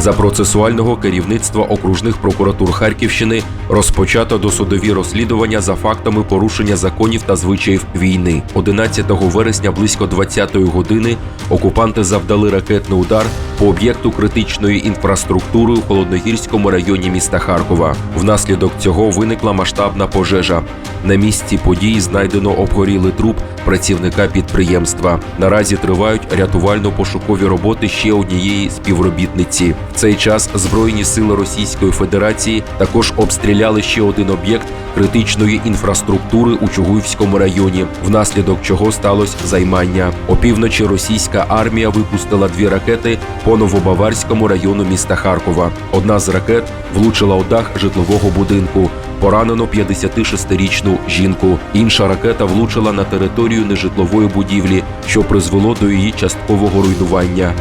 За процесуального керівництва окружних прокуратур Харківщини розпочато досудові розслідування за фактами порушення законів та звичаїв війни. 11 вересня близько 20-ї години окупанти завдали ракетний удар по об'єкту критичної інфраструктури у холодногірському районі міста Харкова. Внаслідок цього виникла масштабна пожежа. На місці події знайдено обгорілий труп працівника підприємства. Наразі тривають рятувально-пошукові роботи ще однієї співробітниці. В цей час Збройні сили Російської Федерації також обстріляли ще один об'єкт критичної інфраструктури у Чугуївському районі, внаслідок чого сталося займання. Опівночі російська армія випустила дві ракети по Новобаварському району міста Харкова. Одна з ракет влучила у дах житлового будинку. Поранено 56-річну жінку. Інша ракета влучила на територію нежитлової будівлі, що призвело до її часткового руйнування.